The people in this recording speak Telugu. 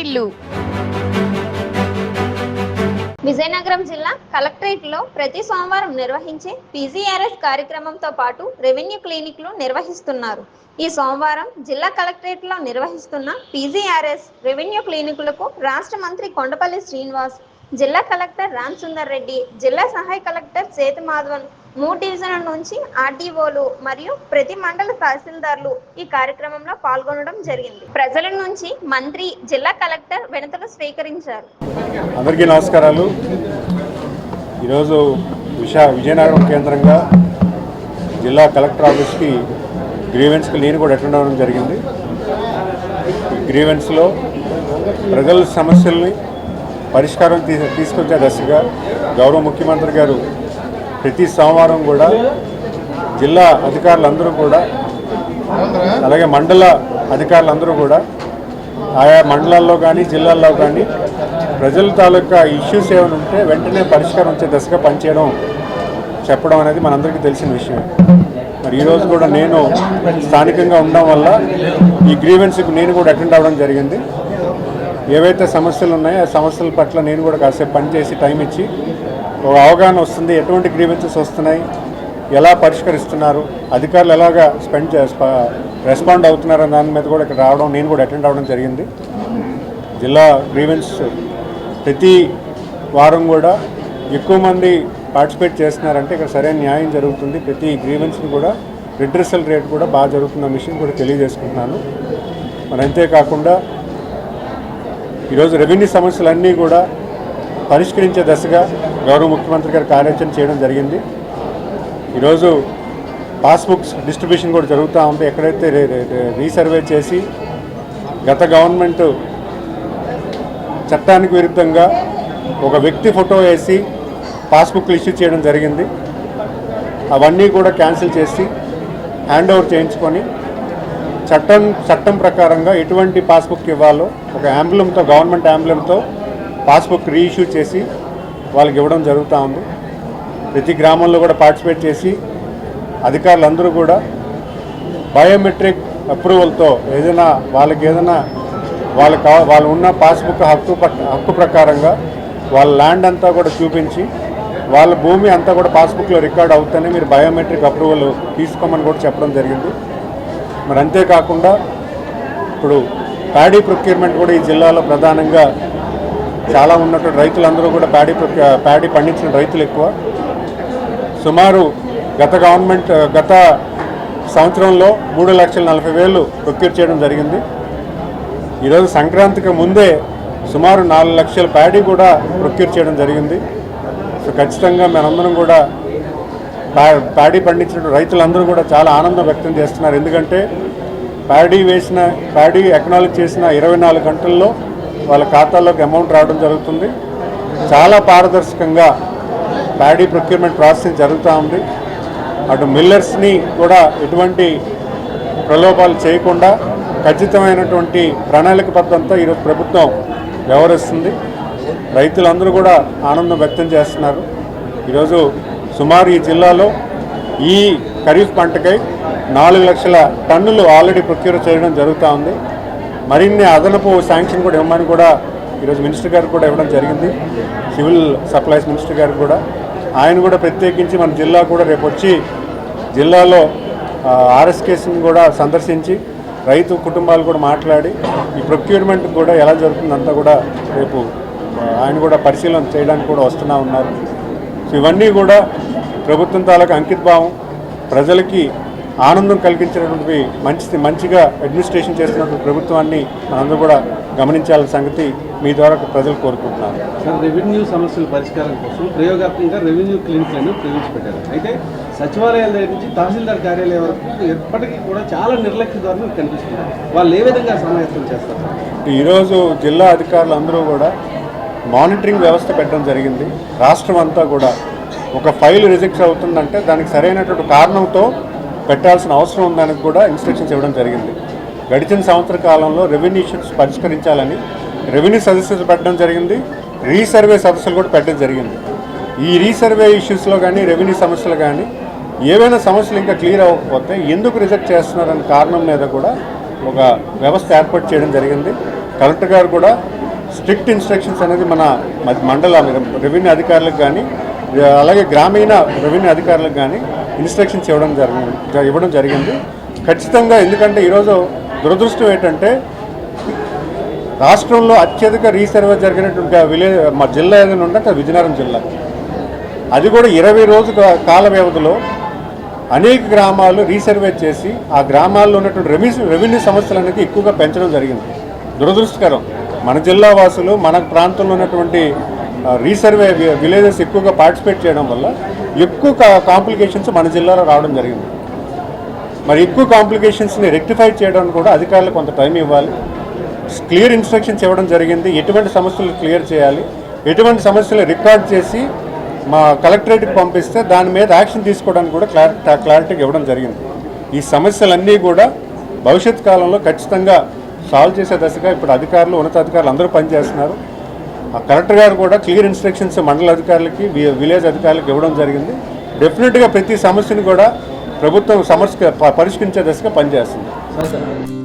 వాటిల్లు విజయనగరం జిల్లా కలెక్టరేట్లో ప్రతి సోమవారం నిర్వహించే పీజీఆర్ఎస్ కార్యక్రమంతో పాటు రెవెన్యూ క్లినిక్లు నిర్వహిస్తున్నారు. ఈ సోమవారం జిల్లా కలెక్టరేట్లో నిర్వహిస్తున్న పీజీఆర్ఎస్ రెవెన్యూ క్లినికులకు రాష్ట్ర మంత్రి కొండపల్లి శ్రీనివాస్ జిల్లా కలెక్టర్ రామ్ సుందర్ రెడ్డి జిల్లా సహాయ కలెక్టర్ సేతు మాధవన్ మూడు డివిజన్ల నుంచి ఆర్డీఓలు మరియు ప్రతి మండల తహసీల్దార్లు ఈ కార్యక్రమంలో పాల్గొనడం జరిగింది. ప్రజల నుంచి మంత్రి జిల్లా కలెక్టర్ వినతులు స్వీకరించారు. అందరికీ నమస్కారాలు. ఈరోజు విశా విజయనగరం కేంద్రంగా జిల్లా కలెక్టర్ ఆఫీస్కి గ్రీవెన్స్కి నేను కూడా అటెండ్ అవ్వడం జరిగింది. గ్రీవెన్స్లో ప్రజల సమస్యల్ని పరిష్కారం తీసుకొచ్చే దశగా గౌరవ ముఖ్యమంత్రి గారు ప్రతి సోమవారం కూడా జిల్లా అధికారులందరూ కూడా అలాగే మండల అధికారులందరూ కూడా ఆయా మండలాల్లో కానీ జిల్లాల్లో కానీ ప్రజల తాలూకా ఇష్యూస్ ఏమైనా ఉంటే వెంటనే పరిష్కారం వచ్చే దశగా పనిచేయడం చెప్పడం అనేది మనందరికీ తెలిసిన విషయం. మరి ఈరోజు కూడా నేను స్థానికంగా ఉండడం వల్ల ఈ గ్రీవెన్స్కి నేను కూడా అటెండ్ అవ్వడం జరిగింది. ఏవైతే సమస్యలు ఉన్నాయో ఆ సమస్యల పట్ల నేను కూడా కాసేపు పనిచేసి టైం ఇచ్చి ఒక అవగాహన వస్తుంది ఎటువంటి గ్రీవెన్సెస్ వస్తున్నాయి ఎలా పరిష్కరిస్తున్నారు అధికారులు ఎలాగా స్పెండ్ రెస్పాండ్ అవుతున్నారు దాని మీద కూడా ఇక్కడ రావడం నేను కూడా అటెండ్ అవ్వడం జరిగింది. జిల్లా గ్రీవెన్స్ ప్రతి వారం కూడా ఎక్కువ మంది పార్టిసిపేట్ చేస్తున్నారంటే ఇక్కడ సరైన న్యాయం జరుగుతుంది. ప్రతి గ్రీవెన్స్ని కూడా రిడ్రెసల్ రేట్ కూడా బాగా జరుగుతున్న విషయం కూడా తెలియజేసుకుంటున్నాను. మరి అంతేకాకుండా ఈరోజు రెవెన్యూ సమస్యలన్నీ కూడా పరిష్కరించే దశగా గౌరవ ముఖ్యమంత్రి గారు కార్యాచరణ చేయడం జరిగింది. ఈరోజు పాస్బుక్స్ డిస్ట్రిబ్యూషన్ కూడా జరుగుతూ ఉంది. ఎక్కడైతే రీసర్వే చేసి గత గవర్నమెంట్ చట్టానికి విరుద్ధంగా ఒక వ్యక్తి ఫోటో వేసి పాస్బుక్లు ఇష్యూ చేయడం జరిగింది. అవన్నీ కూడా క్యాన్సిల్ చేసి హ్యాండ్ ఓవర్ చేయించుకొని చట్టం చట్టం ప్రకారంగా ఎటువంటి పాస్బుక్ ఇవ్వాలో ఒక యాంబులంతో గవర్నమెంట్ యాంబులంతో పాస్బుక్ రీఇష్యూ చేసి వాళ్ళకి ఇవ్వడం జరుగుతూ ఉంది. ప్రతి గ్రామంలో కూడా పార్టిసిపేట్ చేసి అధికారులందరూ కూడా బయోమెట్రిక్ అప్రూవల్తో ఏదైనా వాళ్ళకి ఏదైనా వాళ్ళ కా వాళ్ళు ఉన్న పాస్బుక్ హక్కు పట్- హక్కు ప్రకారంగా వాళ్ళ ల్యాండ్ అంతా కూడా చూపించి వాళ్ళ భూమి అంతా కూడా పాస్బుక్లో రికార్డ్ అవుతూనే మీరు బయోమెట్రిక్ అప్రూవల్ తీసుకోమని కూడా చెప్పడం జరిగింది. మరి అంతేకాకుండా ఇప్పుడు ప్యాడీ ప్రొక్యూర్మెంట్ కూడా ఈ జిల్లాలో ప్రధానంగా చాలా ఉన్నటువంటి రైతులందరూ కూడా ప్యాడీ ప్యాడీ పండించిన రైతులు ఎక్కువ. సుమారు గత గవర్నమెంట్ గత సంవత్సరంలో మూడు లక్షల నలభై వేలు ప్రొక్యూర్ చేయడం జరిగింది. ఈరోజు సంక్రాంతికి ముందే సుమారు నాలుగు లక్షల ప్యాడీ కూడా ప్రొక్యూర్ చేయడం జరిగింది. సో ఖచ్చితంగా మనందరం కూడా ప్యాడీ పండించిన రైతులందరూ కూడా చాలా ఆనందం వ్యక్తం చేస్తున్నారు. ఎందుకంటే ప్యాడీ వేసిన ప్యాడీ ఎకనాలిక్ చేసిన ఇరవై నాలుగు గంటల్లో వాళ్ళ ఖాతాల్లోకి అమౌంట్ రావడం జరుగుతుంది. చాలా పారదర్శకంగా ప్యాడీ ప్రొక్యూర్మెంట్ ప్రాసెసింగ్ జరుగుతూ ఉంది. అటు మిల్లర్స్ని కూడా ఎటువంటి ప్రలోభాలు చేయకుండా ఖచ్చితమైనటువంటి ప్రణాళికబద్ధంతో ఈరోజు ప్రభుత్వం వ్యవహరిస్తుంది. రైతులందరూ కూడా ఆనందం వ్యక్తం చేస్తున్నారు. ఈరోజు సుమారు ఈ జిల్లాలో ఈ ఖరీఫ్ పంటకై నాలుగు లక్షల టన్నులు ఆల్రెడీ ప్రొక్యూర్ చేయడం జరుగుతూ ఉంది. మరిన్ని అదనపు శాంక్షన్ కూడా ఇవ్వమని కూడా ఈరోజు మినిస్టర్ గారికి కూడా ఇవ్వడం జరిగింది. సివిల్ సప్లైస్ మినిస్టర్ గారికి కూడా. ఆయన కూడా ప్రత్యేకించి మన జిల్లా కూడా రేపు వచ్చి జిల్లాలో ఆర్ఎస్కేస్ని కూడా సందర్శించి రైతు కుటుంబాలు కూడా మాట్లాడి ఈ ప్రొక్యూర్మెంట్ కూడా ఎలా జరుగుతుందంతా కూడా రేపు ఆయన కూడా పరిశీలన చేయడానికి కూడా వస్తున్నా ఉన్నారు. సో ఇవన్నీ కూడా ప్రభుత్వం తాలూకు అంకితభావం ప్రజలకి ఆనందం కలిగించినటువంటి మంచి మంచిగా అడ్మినిస్ట్రేషన్ చేస్తున్నటువంటి ప్రభుత్వాన్ని మనందరూ కూడా గమనించాల్సిన సంగతి మీ ద్వారా ప్రజలు కోరుకుంటున్నారు. సార్ రెవెన్యూ సమస్యల పరిష్కారం కోసం ప్రయోగాత్మకంగా రెవెన్యూ క్లినిక్లను ప్రవేశపెట్టారు. అయితే సచివాలయాల దగ్గర నుంచి తహసీల్దార్ కార్యాలయం వరకు ఎప్పటికీ కూడా చాలా నిర్లక్ష్య ధోరణి కనిపిస్తుంది వాళ్ళు ఏ విధంగా సమాయత్తం చేస్తారు? ఈరోజు జిల్లా అధికారులు అందరూ కూడా మానిటరింగ్ వ్యవస్థ పెట్టడం జరిగింది. రాష్ట్రం అంతా కూడా ఒక ఫైల్ రిజెక్ట్ అవుతుందంటే దానికి సరైనటువంటి కారణంతో పెట్టాల్సిన అవసరం ఉందని కూడా ఇన్స్ట్రక్షన్స్ ఇవ్వడం జరిగింది. గడిచిన సంవత్సర కాలంలో రెవెన్యూ ఇష్యూస్ పరిష్కరించాలని రెవెన్యూ సదస్సులు పెట్టడం జరిగింది. రీసర్వే సదస్సులు కూడా పెట్టడం జరిగింది. ఈ రీసర్వే ఇష్యూస్లో కానీ రెవెన్యూ సమస్యలు కానీ ఏవైనా సమస్యలు ఇంకా క్లియర్ అవ్వకపోతే ఎందుకు రిజెక్ట్ చేస్తున్నారనే కారణం మీద కూడా ఒక వ్యవస్థ ఏర్పాటు చేయడం జరిగింది. కలెక్టర్ గారు కూడా స్ట్రిక్ట్ ఇన్స్ట్రక్షన్స్ అనేది మన మండల రెవెన్యూ అధికారులకు కానీ అలాగే గ్రామీణ రెవెన్యూ అధికారులకు కానీ ఇన్స్ట్రక్షన్స్ ఇవ్వడం జరిగింది ఇవ్వడం జరిగింది. ఖచ్చితంగా ఎందుకంటే ఈరోజు దురదృష్టం ఏంటంటే రాష్ట్రంలో అత్యధిక రీసర్వే జరిగినటువంటి విలేజ్ మా జిల్లా ఏదైనా ఉంటే అది విజయనగరం జిల్లా. అది కూడా ఇరవై రోజుల కాల వ్యవధిలో అనేక గ్రామాలు రీసర్వే చేసి ఆ గ్రామాల్లో ఉన్నటువంటి రెవెన్యూ రెవెన్యూ సమస్యలు అనేది ఎక్కువగా పెంచడం జరిగింది. దురదృష్టకరం. మన జిల్లా వాసులు మన ప్రాంతంలో ఉన్నటువంటి రీసర్వే విలేజెస్ ఎక్కువగా పార్టిసిపేట్ చేయడం వల్ల ఎక్కువ కాంప్లికేషన్స్ మన జిల్లాలో రావడం జరిగింది. మరి ఎక్కువ కాంప్లికేషన్స్ని రెక్టిఫై చేయడానికి కూడా అధికారులు కొంత టైం ఇవ్వాలి. క్లియర్ ఇన్స్ట్రక్షన్స్ ఇవ్వడం జరిగింది. ఎటువంటి సమస్యలు క్లియర్ చేయాలి. ఎటువంటి సమస్యలు రికార్డ్ చేసి మా కలెక్టరేట్కి పంపిస్తే దాని మీద యాక్షన్ తీసుకోవడానికి కూడా క్లారిటీ క్లారిటీగా ఇవ్వడం జరిగింది. ఈ సమస్యలన్నీ కూడా భవిష్యత్ కాలంలో ఖచ్చితంగా సాల్వ్ చేసే దశగా ఇప్పుడు అధికారులు ఉన్నతాధికారులు అందరూ పనిచేస్తున్నారు. కలెక్టర్ గారు కూడా క్లియర్ ఇన్స్ట్రక్షన్స్ మండల అధికారులకి విలేజ్ అధికారులకు ఇవ్వడం జరిగింది. డెఫినెట్గా ప్రతి సమస్యను కూడా ప్రభుత్వం సమస్య పరిష్కరించే దశగా పనిచేస్తుంది.